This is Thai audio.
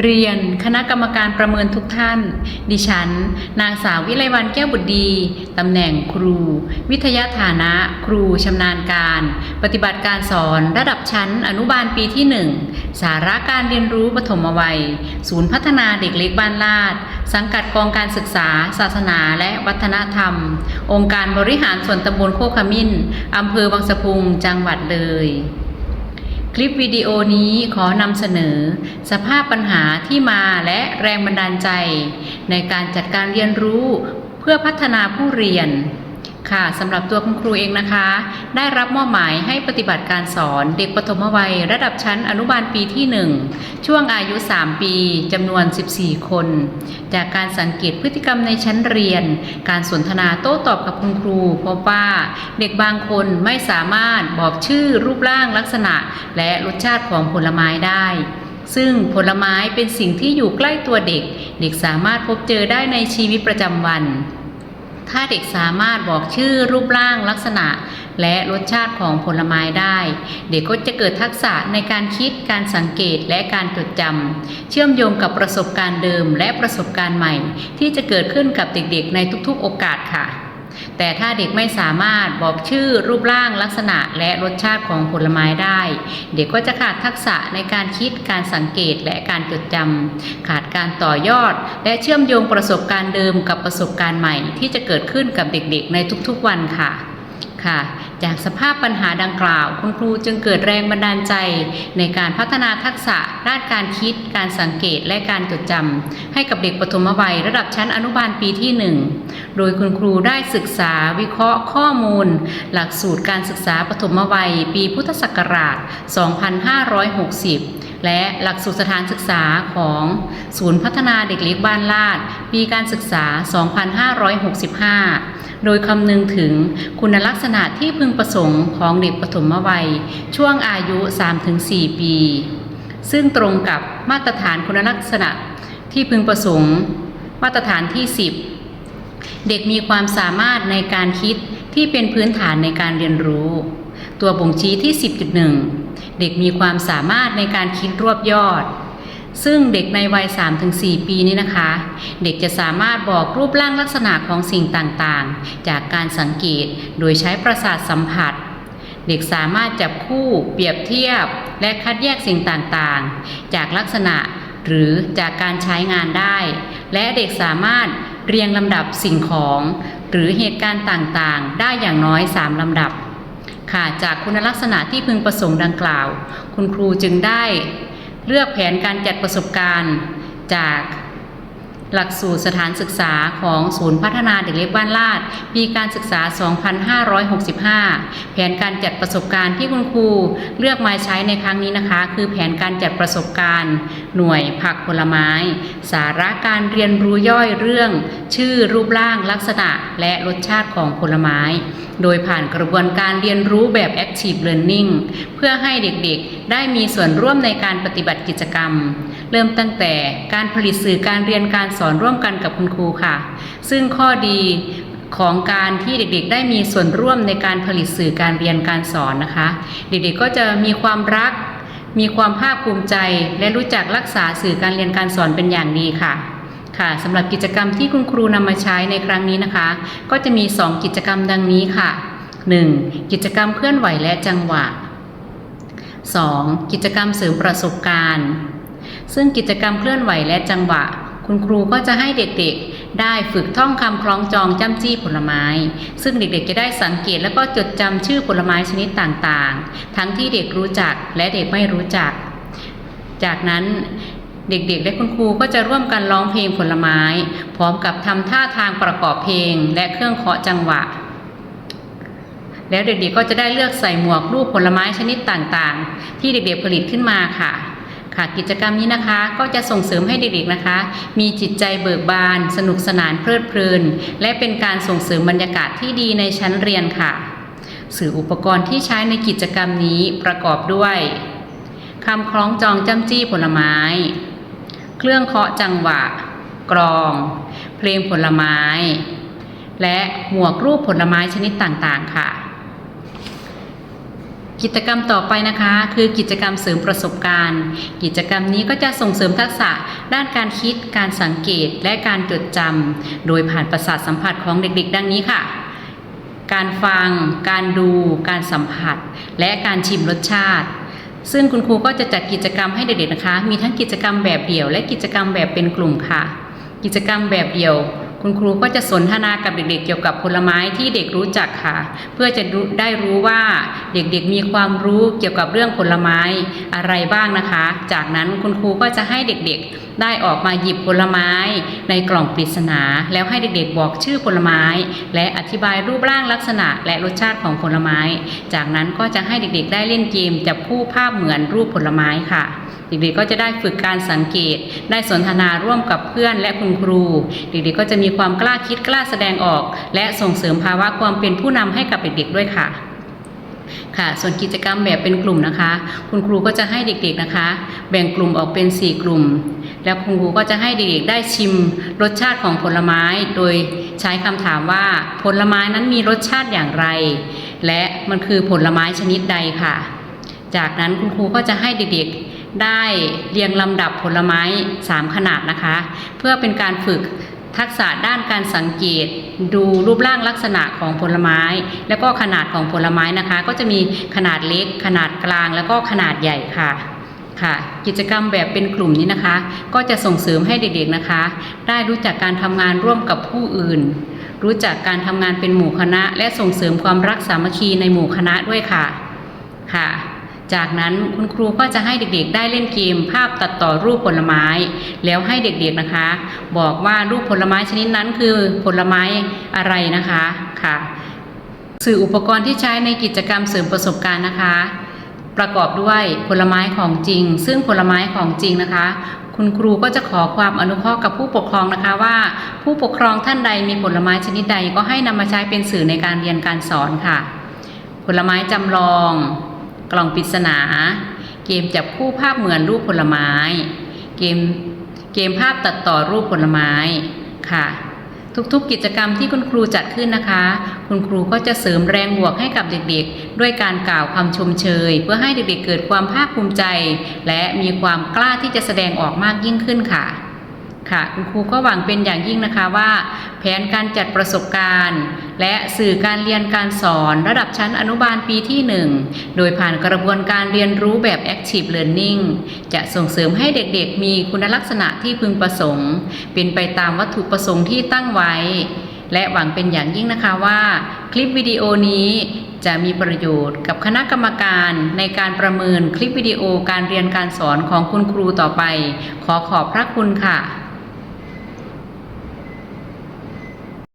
เรียนคณะกรรมการประเมินทุกท่าน ดิฉัน นางสาววิไลวันแก้วบุตรดี ตำแหน่งครู วิทยาฐานะ ครูชำนาญการ ปฏิบัติการสอนระดับชั้นอนุบาลปีที่ 1 สาระการเรียนรู้ปฐมวัย ศูนย์พัฒนาเด็กเล็กบ้านลาด สังกัดกองการศึกษา ศาสนาและวัฒนธรรม องค์การบริหารส่วนตำบลโคกขมิ้นอำเภอบางสะพุงจังหวัดเลย คลิปวิดีโอนี้ขอนำเสนอ สภาพปัญหาที่มาและแรงบันดาลใจ ในการจัดการเรียนรู้เพื่อพัฒนาผู้เรียน ค่ะสำหรับตัวคุณครูเองนะคะ ได้รับมอบหมายให้ปฏิบัติการสอนเด็กปฐมวัย ระดับชั้นอนุบาลปีที่ 1 ช่วงอายุ 3 ปีจำนวน 14 คน จากการสังเกตพฤติกรรมในชั้นเรียน การสนทนาโต้ตอบกับคุณครูพบว่าเด็กบางคนไม่สามารถบอกชื่อรูปร่างลักษณะ และรสชาติของผลไม้ได้ซึ่งผลไม้เป็นสิ่งที่อยู่ใกล้ตัวเด็ก เด็กสามารถพบเจอได้ในชีวิตประจำวัน ถ้าเด็กสามารถบอกชื่อรูปร่างลักษณะ และรสชาติของผลไม้ได้ เด็กก็จะเกิดทักษะในการคิดการสังเกตและการจดจำเชื่อมโยงกับประสบการณ์เดิมและประสบการณ์ใหม่ ที่จะเกิดขึ้นกับเด็กๆ ในทุกๆ โอกาสค่ะ แต่ถ้าเด็กไม่สามารถบอกชื่อรูปร่างลักษณะและรสชาติของผลไม้ได้ เด็กก็จะขาดทักษะในการคิดการสังเกตและการจดจำขาดการต่อยอด และเชื่อมโยงประสบการณ์เดิมกับประสบการณ์ใหม่ ที่จะเกิดขึ้นกับเด็กๆ ในทุกๆวันค่ะค่ะ จากสภาพปัญหาดังกล่าว คุณครูจึงเกิดแรงบันดาลใจ ในการพัฒนาทักษะด้านการคิด การสังเกตและการจดจำให้กับเด็กปฐมวัยระดับชั้นอนุบาลปีที่ 1 โดยคุณครูได้ศึกษาวิเคราะห์ข้อมูล หลักสูตรการศึกษาปฐมวัย ปีพุทธศักราช 2560 และหลักสูตรสถานศึกษาของศูนย์พัฒนาเด็กเล็กบ้านลาด ปีการศึกษา 2565 โดยคำนึงถึงคุณลักษณะที่พึงประสงค์ของเด็กปฐมวัย ช่วงอายุ 3-4 ปี ซึ่งตรงกับมาตรฐานคุณลักษณะที่พึงประสงค์ มาตรฐานที่ 10 เด็กมีความสามารถในการคิดที่เป็นพื้นฐานในการเรียนรู้ ตัวบ่งชี้ที่ 10.1 เด็กมีความสามารถในการคิดรวบยอด ซึ่งเด็กในวัย 3-4 ปีนี้นะคะ เด็กจะสามารถบอกรูปร่างลักษณะของสิ่งต่างๆ จากการสังเกตโดยใช้ประสาทสัมผัส เด็กสามารถจับคู่ เปรียบเทียบ และคัดแยกสิ่งต่างๆ จากลักษณะหรือจากการใช้งานได้ และเด็กสามารถเรียงลำดับสิ่งของ หรือเหตุการณ์ต่างๆ ได้อย่างน้อย 3 ลำดับ ค่ะจากคุณลักษณะที่พึงประสงค์ดังกล่าว คุณครูจึงได้เลือกแผนการจัดประสบการณ์จาก หลักสูตรสถานศึกษาของศูนย์พัฒนาเด็กเล็กบ้านลาด ปีการศึกษา 2565 แผนการจัดประสบการณ์ที่คุณครูเลือกมาใช้ในครั้งนี้นะคะ คือแผนการจัดประสบการณ์ หน่วยผักผลไม้ สาระการเรียนรู้ย่อยเรื่อง ชื่อรูปร่างลักษณะ และรสชาติของผลไม้ โดยผ่านกระบวนการเรียนรู้แบบ Active Learning เพื่อให้เด็กๆ ได้มีส่วนร่วมในการปฏิบัติกิจกรรม เริ่มตั้งแต่การผลิตสื่อการเรียนการสอนร่วมกันกับคุณครูค่ะ ซึ่งข้อดีของการที่เด็กๆ ได้มีส่วนร่วมในการผลิตสื่อการเรียนการสอนนะคะ เด็กๆก็จะมีความรัก มีความภาคภูมิใจ และรู้จักรักษาสื่อการเรียนการสอนเป็นอย่างดีค่ะค่ะสำหรับกิจกรรมที่คุณครูนำมาใช้ในครั้งนี้นะคะ ก็จะมี 2 กิจกรรมดังนี้ค่ะ 1. กิจกรรมเคลื่อนไหวและจังหวะ 2. กิจกรรมเสริมประสบการณ์ ซึ่งกิจกรรมเคลื่อนไหวและจังหวะ คุณครูก็จะให้เด็กๆ ได้ฝึกท่องคำคล้องจองจ้ำจี้ผลไม้ ซึ่งเด็กๆจะได้สังเกตและก็จดจำชื่อผลไม้ชนิดต่างๆ ทั้งที่เด็กรู้จักและเด็กไม่รู้จัก จากนั้นเด็กๆ และคุณครูก็จะร่วมกันร้องเพลงผลไม้ พร้อมกับทำท่าทางประกอบเพลงและเครื่องเคาะจังหวะ แล้วเด็กๆก็จะได้เลือกใส่หมวกรูปผลไม้ชนิดต่างๆ ที่เด็กๆผลิตขึ้นมาค่ะ ค่ะกิจกรรมนี้นะคะก็จะส่งเสริมให้เด็กๆนะคะ มีจิตใจเบิกบาน สนุกสนานเพลิดเพลิน และเป็นการส่งเสริมบรรยากาศที่ดีในชั้นเรียนค่ะ สื่ออุปกรณ์ที่ใช้ในกิจกรรมนี้ประกอบด้วยคำคล้องจองจำจี้ผลไม้ เครื่องเคาะจังหวะ กรอง เพลงผลไม้ และหมวกรูปผลไม้ชนิดต่างๆค่ะ กิจกรรมต่อไปนะคะ คือกิจกรรมเสริมประสบการณ์ กิจกรรมนี้ก็จะส่งเสริมทักษะด้านการคิด การสังเกต และการจดจำ โดยผ่านประสาทสัมผัสของเด็กๆ ดังนี้ค่ะ การฟัง การดู การสัมผัส และการชิมรสชาติ ซึ่งคุณครูก็จะจัดกิจกรรมให้เด็กๆนะคะ มีทั้งกิจกรรมแบบเดี่ยว และกิจกรรมแบบเป็นกลุ่มค่ะ กิจกรรมแบบเดี่ยว คุณครูก็จะสนทนากับเด็กๆ เกี่ยวกับผลไม้ที่เด็กรู้จักค่ะ เพื่อจะได้รู้ว่าเด็กๆมีความรู้เกี่ยวกับเรื่องผลไม้อะไรบ้างนะคะ จากนั้นคุณครูก็จะให้เด็กๆได้ออกมาหยิบผลไม้ ในกล่องปริศนา แล้วให้เด็กๆบอกชื่อผลไม้ และอธิบายรูปร่างลักษณะและรสชาติของผลไม้ จากนั้นก็จะให้เด็กๆ ได้เล่นเกมจับคู่ภาพเหมือนรูปผลไม้ค่ะ เด็กๆก็จะได้ฝึกการสังเกต ได้สนทนาร่วมกับเพื่อนและคุณครู เด็กๆก็จะมีความกล้าคิดกล้าแสดงออก และส่งเสริมภาวะความเป็นผู้นำให้กับเด็กๆด้วยค่ะค่ะ ส่วนกิจกรรมแบบเป็นกลุ่มนะคะ คุณครูก็จะให้เด็กๆนะคะ แบ่งกลุ่มออกเป็น 4 กลุ่ม แล้วคุณครูก็จะให้เด็กๆได้ชิมรสชาติของผลไม้ โดยใช้คำถามว่าผลไม้นั้นมีรสชาติอย่างไร และมันคือผลไม้ชนิดใดค่ะ จากนั้นคุณครูก็จะให้เด็กๆได้เรียงลำดับผลไม้ 3 ขนาดนะคะ เพื่อเป็นการฝึกทักษะด้านการสังเกต ดูรูปร่างลักษณะของผลไม้ แล้วก็ขนาดของผลไม้นะคะ ก็จะมีขนาดเล็ก ขนาดกลางแล้วก็ขนาดใหญ่ค่ะ ค่ะกิจกรรมแบบเป็นกลุ่มนี้นะคะ ก็จะส่งเสริมให้เด็กๆนะคะ ได้รู้จักการทำงานร่วมกับผู้อื่น รู้จักการทำงานเป็นหมู่คณะ และส่งเสริมความรักสามัคคีในหมู่คณะด้วยค่ะค่ะ จากนั้นคุณครูก็จะให้เด็กๆ ได้เล่นเกมภาพตัดต่อรูปผลไม้ แล้วให้เด็กๆนะคะ บอกว่ารูปผลไม้ชนิดนั้นคือผลไม้อะไรนะคะค่ะ สื่ออุปกรณ์ที่ใช้ในกิจกรรมเสริมประสบการณ์นะคะ ประกอบด้วยผลไม้ของจริง ซึ่งผลไม้ของจริงนะคะ คุณครูก็จะขอความอนุเคราะห์กับผู้ปกครองนะคะว่า ผู้ปกครองท่านใดมีผลไม้ชนิดใดก็ให้นำมาใช้เป็นสื่อในการเรียนการสอนค่ะ ผลไม้จำลอง กล่องปริศนา เกมจับคู่ภาพเหมือนรูปผลไม้ เกมเกมภาพตัดต่อรูปผลไม้ค่ะ ทุกๆ กิจกรรมที่คุณครูจัดขึ้นนะคะ คุณครูก็จะเสริมแรงบวกให้กับเด็กๆ ด้วยการกล่าวคำชมเชย เพื่อให้เด็กๆ เกิดความภาคภูมิใจ และมีความกล้าที่จะแสดงออกมากยิ่งขึ้นค่ะ ค่ะ คุณครูก็หวังเป็นอย่างยิ่งนะคะว่า แผนการจัดประสบการณ์ และสื่อการเรียนการสอนระดับชั้นอนุบาลปีที่ 1 โดยผ่านกระบวนการเรียนรู้แบบ Active Learning จะส่งเสริมให้เด็กๆ มีคุณลักษณะที่พึงประสงค์ เป็นไปตามวัตถุประสงค์ที่ตั้งไว้ และหวังเป็นอย่างยิ่งนะคะว่า คลิปวิดีโอนี้จะมีประโยชน์กับคณะกรรมการในการประเมินคลิปวิดีโอการเรียนการสอนของคุณครูต่อไป ขอขอบพระคุณค่ะ